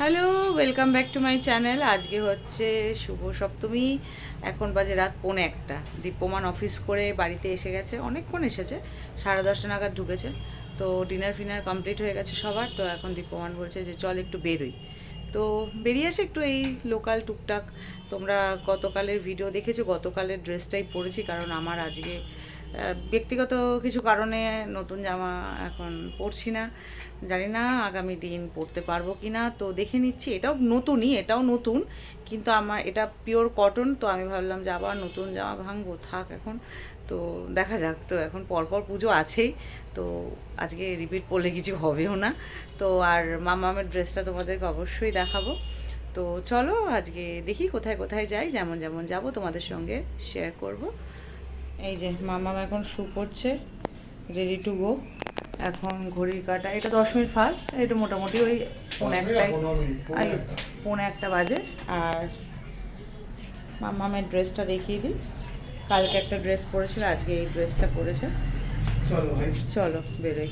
Hello welcome back to my channel আজকে হচ্ছে শুভ সপ্তমী। এখন বাজে রাত পৌনে একটা। দীপ্যমান অফিস করে বাড়িতে এসে গেছে। অনেকক্ষণ এসেছে। সাড়ে দশটা নাগাদ ঢুকেছে। তো ডিনার ফিনার কমপ্লিট হয়ে গেছে সবার। তো এখন দীপ্যমান বলছে যে, চল একটু বেরোই। তো বেরিয়ে আসে একটু এই লোকাল টুকটাক। তোমরা গতকালের ভিডিও দেখেছ। গতকালের ড্রেসটাই পরেছি। কারণ আমার আজকে ব্যক্তিগত কিছু কারণে নতুন জামা এখন পরছি না। জানি না আগামী দিন পরতে পারব কি না তো দেখে নিচ্ছি। এটাও নতুনই, এটাও নতুন, কিন্তু আমার, এটা পিওর কটন তো আমি ভাবলাম যে আবার নতুন জামা ভাঙবো, থাক এখন। তো দেখা যাক, তো এখন পরপর পুজো আছেই, তো আজকে রিপিট পড়লে কিছু হবেও না। তো আর মামামের ড্রেসটা তোমাদেরকে অবশ্যই দেখাবো। তো চলো আজকে দেখি কোথায় কোথায় যাই, যেমন যেমন যাব তোমাদের সঙ্গে শেয়ার করব। এই যে মামাম এখন শু করছে রেডি টু গো এখন ঘড়ির কাটা এটা দশ মিনিট ফার্স্ট এটা মোটামুটি ওই পৌনে একটাই পৌনে একটা। বাজে। আর মামামের ড্রেসটা দেখিয়ে দিই। কালকে একটা ড্রেস পরেছিল আজকে এই ড্রেসটা পরেছে। চলো চলো বেরোই।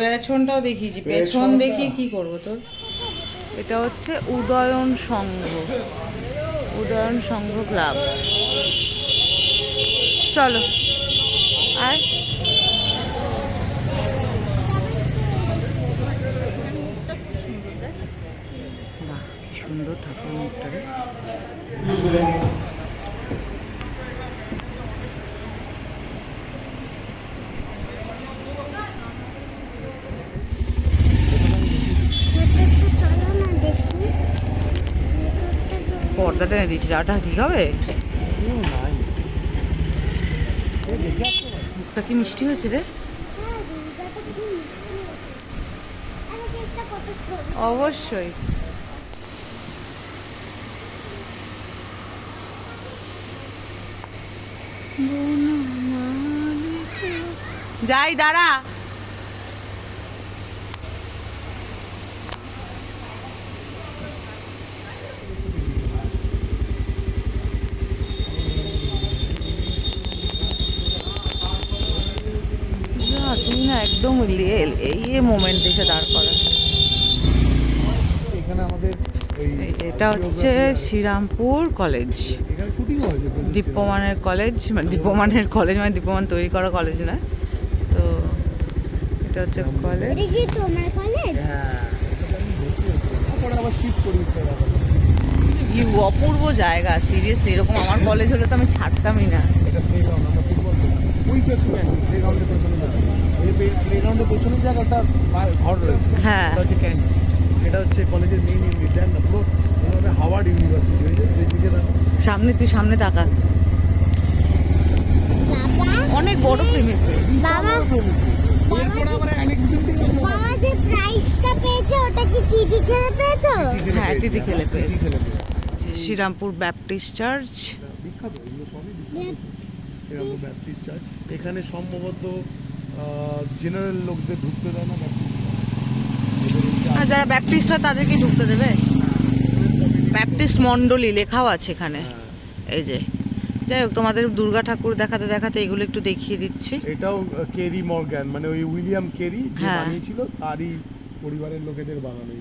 পেছনটাও দেখিয়েছি। পেছন দেখি কি করব তোর? এটা হচ্ছে উদয়ন সংঘ। উদয়ন সংঘ ক্লাব। চলো। আর? সুন্দর পর্দাটা এনে দিয়েছি যাটা ঠিক হবে? মুখটা কি মিষ্টি হয়েছে রে? অবশ্যই। যাই দাঁড়া যা, তুই না একদম লে- এই মোমেন্ট এসে দাঁড় করা এখানে আমাদের এটা হচ্ছে শ্রীরামপুর কলেজ এখানে শুটিং হয় যে দীপ্যমানের কলেজ মানে দীপ্যমানের কলেজ মানে দীপ্যমান তৈরি করা কলেজ না তো এটা হচ্ছে কলেজ কলেজ হ্যাঁ। তারপরে আবার শিফট করি কি অপূর্ব জায়গা সিরিয়াসলি এরকম আমার কলেজ হলে তো আমি ছাড়তামই না এটা প্লেগ্রাউন্ড আমরা ফুটবল ওই পেছনে এই প্লেগ্রাউন্ডের পেছনের জায়গাটা ঘর রয়েছে। হ্যাঁ। হচ্ছে ক্যান্টিন এটা হচ্ছে কলেজের মেইন ইউনিট দেন না পুরো হাওয়ার্ড ইউনিভার্সিটি ওই যে দিকে সামনে তুই সামনে তাকা। বাবা। অনেক বড় প্রিমিসেস বাবা। এরপরে আবার অ্যানেক্স বিল্ডিং বাবা যে প্রাইজটা পেয়েছে ওটা কি দিদি খেলে পেয়েছ? হ্যাঁ, দিদি খেলে পেয়েছে। শ্রীরামপুর ব্যাপটিস্ট চার্চ বিখ্যাত এগুলো সবই বিখ্যাত। এরকম ব্যাপটিস্ট চার্চ এখানে সম্ভবত জেনারেল লোকদের ঢুকতে দেয় না যারা ব্যাপটিস্ট হয় তাদেরকে ঢুকতে দেবে? ব্যাপটিস্ট মণ্ডলী লেখাও আছে এখানে। হ্যাঁ। এই যে যাই হোক তোমাদের দুর্গা ঠাকুর দেখাতে দেখাতে এগুলো একটু দেখিয়ে দিচ্ছি। এটাও কেরি মর্গ্যান মানে ওই উইলিয়াম কেরি যে হ্যাঁ। বানিয়েছিল তারই পরিবারের লোকেদের বানানো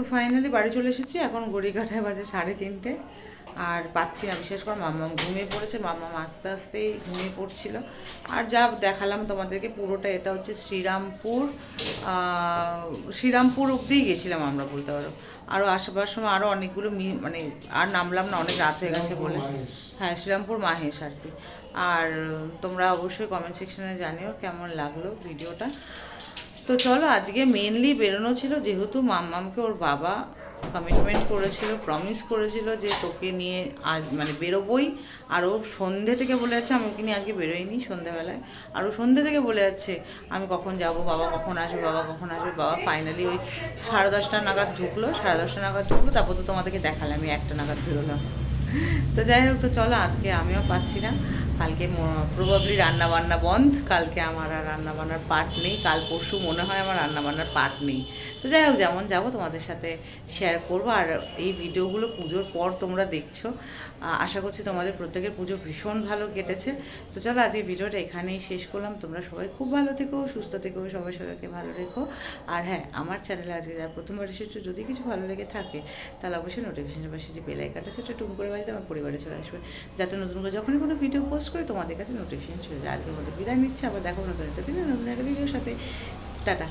ফাইনালি বাড়ি চলে এসেছি এখন ঘড়ি কাটায় বাজে সাড়ে তিনটে। আর পাচ্ছি না বিশেষ করে মাম্মাম ঘুমিয়ে পড়েছে মাম্মাম আস্তে আস্তেই ঘুমিয়ে পড়ছিল। আর যা দেখালাম তোমাদেরকে পুরোটা এটা হচ্ছে শ্রীরামপুর। শ্রীরামপুর অবধিই গেছিলাম আমরা বলতে পারো। আরও আসাবার সময় আরও অনেকগুলো মি- মানে আর নামলাম না অনেক রাত হয়ে গেছে বলে। হ্যাঁ শ্রীরামপুর মাহেশ আর কি। আর তোমরা অবশ্যই কমেন্ট সেকশনে জানিও কেমন লাগল ভিডিওটা তো চলো, আজকে মেনলি বেরোনো ছিল যেহেতু মাম্মামকে ওর বাবা কমিটমেন্ট করেছিল প্রমিস করেছিল যে তোকে নিয়ে আজ মানে বেরোবই। আর ও সন্ধে থেকে বলে যাচ্ছে, আমি ওকে নিয়ে আজকে বেরোইনি সন্ধেবেলায়। আর ও সন্ধে থেকে বলে যাচ্ছে, আমি কখন যাব? বাবা কখন আসবে? বাবা কখন আসবে? বাবা ফাইনালি ওই সাড়ে দশটা নাগাদ ঢুকলো, সাড়ে দশটা নাগাদ ঢুকলো, তারপর তো তোমাদেরকে দেখালাম, আমি একটা নাগাদ বেরোলাম। তো যাই হোক, তো চলো, আজকে আমিও পাচ্ছি না। কালকে প্রবাবলি রান্না বান্না বন্ধ। কালকে আমার আর রান্না বান্নার পার্ট নেই। কাল পরশু মনে হয় আমার রান্না বান্নার পার্ট নেই। তো যাই হোক, যেমন যাব তোমাদের সাথে শেয়ার করব। আর এই ভিডিওগুলো পুজোর পর তোমরা দেখছ। আশা করছি তোমাদের প্রত্যেকের পুজো ভীষণ ভালো কেটেছে। তো চলো, আজকে ভিডিওটা এখানেই শেষ করলাম। তোমরা সবাই খুব ভালো থেকো, সুস্থ থেকো, সবাই সবাইকে ভালো রেখো। আর হ্যাঁ আমার চ্যানেলে আজকে যারা প্রথমবার এসেছ, যদি কিছু ভালো লেগে থাকে, তাহলে অবশ্যই নোটিফিকেশনের পাশে যে বেল আইকনটা সেটা টুম করে বাজতে আমার পরিবারে চলে আসবে। যাতে নতুন করে যখনই কোনো ভিডিও পোস্ট করি তোমাদের কাছে নোটিফিকেশন চলে যায় আজকের বিদায় নিচ্ছি, আবার দেখো নতুন একটা দিনে, নতুন একটা ভিডিওর সাথে। টাটা।